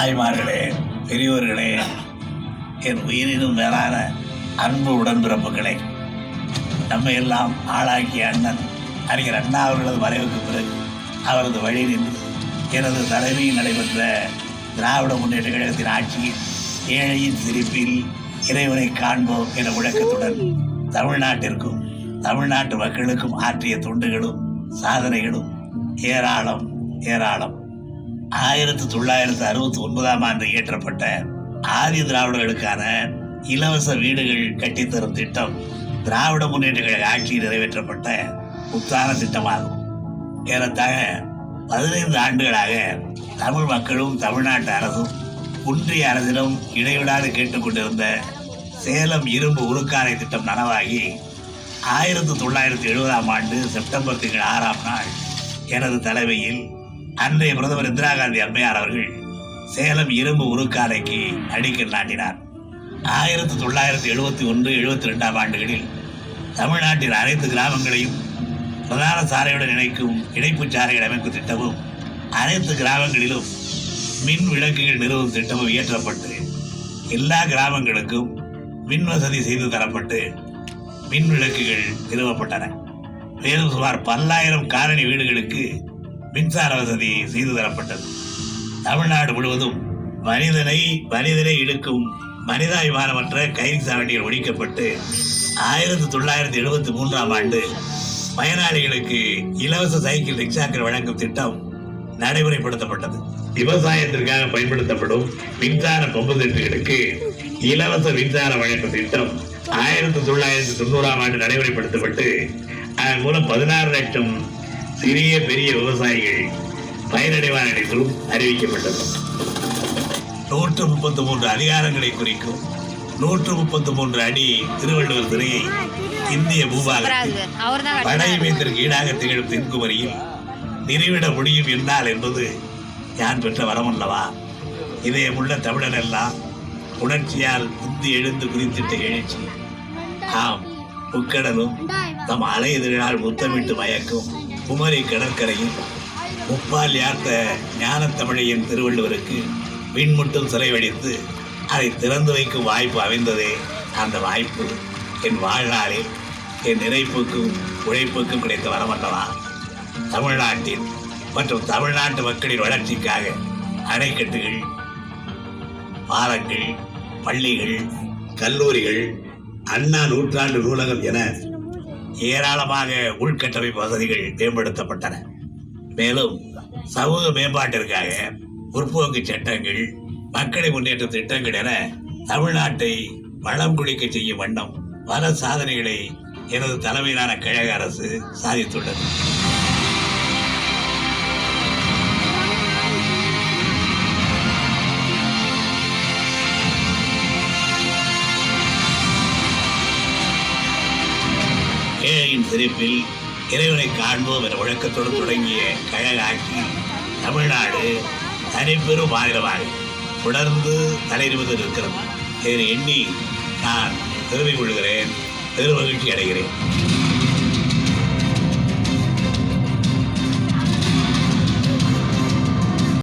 தாய்மார்களே பெரியோர்களே என் உயிரினும் மேலான அன்பு உடன்பிறப்புகளே நம்ம எல்லாம் ஆளாக்கிய அண்ணன் அறிஞர் அண்ணா அவர்களது மறைவுக்கு பிறகு அவரது வழி நின்று எனது தலைமையில் நடைபெற்ற திராவிட முன்னேற்ற கழகத்தின் ஆட்சியில் ஏழையின் சிரிப்பில் இறைவனை காண்போம் என முழக்கத்துடன் தமிழ்நாட்டிற்கும் தமிழ்நாட்டு மக்களுக்கும் ஆற்றிய தொண்டுகளும் சாதனைகளும் ஏராளம் ஏராளம். ஆயிரத்தி தொள்ளாயிரத்தி அறுபத்தி ஒன்பதாம் ஆண்டு இயற்றப்பட்ட ஆதி திராவிடர்களுக்கான இலவச வீடுகள் கட்டித்தரும் திட்டம் திராவிட முன்னேற்ற கழக ஆட்சியில் நிறைவேற்றப்பட்ட உத்தான திட்டமாகும். ஏறத்தாழ பதினைந்து ஆண்டுகளாக தமிழ் மக்களும் தமிழ்நாட்டு அரசும் ஒன்றிய அரசிடம் இடைவிடாது கேட்டுக்கொண்டிருந்த சேலம் இரும்பு உருக்காலை திட்டம் நனவாகி ஆயிரத்தி தொள்ளாயிரத்தி எழுபதாம் ஆண்டு செப்டம்பர் திங்கள் ஆறாம் நாள் எனது தலைமையில் அன்றைய பிரதமர் இந்திரா காந்தி அம்மையார் அவர்கள் சேலம் இரும்பு உருக்காலைக்கு அடிக்கல் நாட்டினார். ஆயிரத்தி தொள்ளாயிரத்தி எழுபத்தி ஒன்று எழுபத்தி ரெண்டாம் ஆண்டுகளில் தமிழ்நாட்டின் அனைத்து கிராமங்களையும் பிரதான சாலையுடன் இணைக்கும் இணைப்புச் சாலைகள் அமைப்பு திட்டமும் அனைத்து கிராமங்களிலும் மின் விளக்குகள் நிறுவும் திட்டமும் இயற்றப்பட்டு எல்லா கிராமங்களுக்கும் மின் வசதி செய்து தரப்பட்டு மின் விளக்குகள் நிறுவப்பட்டன. மேலும் சுமார் பல்லாயிரம் காலனி வீடுகளுக்கு மின்சார வசதி செய்து தரப்பட்டது. தமிழ்நாடு முழுவதும் மனிதனை மனிதனை இழுக்கும் மனிதாபிமானமற்ற கைது சாவடிகள் ஒழிக்கப்பட்டு ஆயிரத்தி தொள்ளாயிரத்தி எழுபத்தி மூன்றாம் ஆண்டு பயனாளிகளுக்கு இலவச சைக்கிள் ரிக்ஷாக்கள் வழங்கும் திட்டம் நடைமுறைப்படுத்தப்பட்டது. விவசாயத்திற்காக பயன்படுத்தப்படும் மின்சார பம்பு செட்டுகளுக்கு இலவச மின்சார வழங்கும் திட்டம் ஆயிரத்தி தொள்ளாயிரத்தி தொண்ணூறாம் ஆண்டு நடைமுறைப்படுத்தப்பட்டு அதன் மூலம் பதினாறு லட்சம் சிறிய பெரிய விவசாயிகள் பயனடைவார் என்றும் அறிவிக்கப்பட்டது. நூற்று முப்பத்தி மூன்று அதிகாரங்களை குறிக்கும் நூற்று முப்பத்தி மூன்று அடி திருவள்ளுவர் சிலையை இந்திய தான் படையமைத்திற்கு ஈடாக திகழும் தென்குமரியில் நிறுவிட முடியும் என்றால் என்பது யான் பெற்ற வரமல்லவா? இதயமுள்ள தமிழன் எல்லாம் உணர்ச்சியால் உந்தி எழுந்து குறித்திட்ட எழுச்சி. ஆம் முக்கடலும் தம் அலையெதிரால் முத்தமிட்டு மயக்கும் குமரி கடற்கரையில் முப்பால் யார்த்த ஞானத் தமிழையின் திருவள்ளுவருக்கு விண்முட்டும் சிலை வடித்து அதை திறந்து வைக்கும் வாய்ப்பு அமைந்ததே அந்த வாய்ப்பு. என் வாழ்நாளில் என் நிறைப்புக்கும் உழைப்புக்கும் கிடைத்த வரமல்லவா. தமிழ்நாட்டின் மற்றும் தமிழ்நாட்டு மக்களின் வளர்ச்சிக்காக அணைக்கட்டுகள் பாலங்கள் பள்ளிகள் கல்லூரிகள் அண்ணா நூற்றாண்டு நூலகம் என ஏராளமாக உள்கட்டமைப்பு வசதிகள் மேம்படுத்தப்பட்டன. மேலும் சமூக மேம்பாட்டிற்காக முற்போக்கு சட்டங்கள் மக்களை முன்னேற்ற திட்டங்கள் என தமிழ்நாட்டை வளம் குளிக்க செய்யும் வண்ணம் பல சாதனைகளை எனது தலைமையிலான கழக அரசு சாதித்துள்ளது. சிரிப்பில் இறைவனை காண்போம் என ஒழக்கத்தோடு தொடங்கிய கழக ஆட்சி தமிழ்நாடு தனிப்பெரும் மாநிலமாக தொடர்ந்து தலைநிமிர்ந்து இருக்கிறது இதை எண்ணி நான் பெருமை கொள்கிறேன் பெருமகிழ்ச்சி அடைகிறேன்.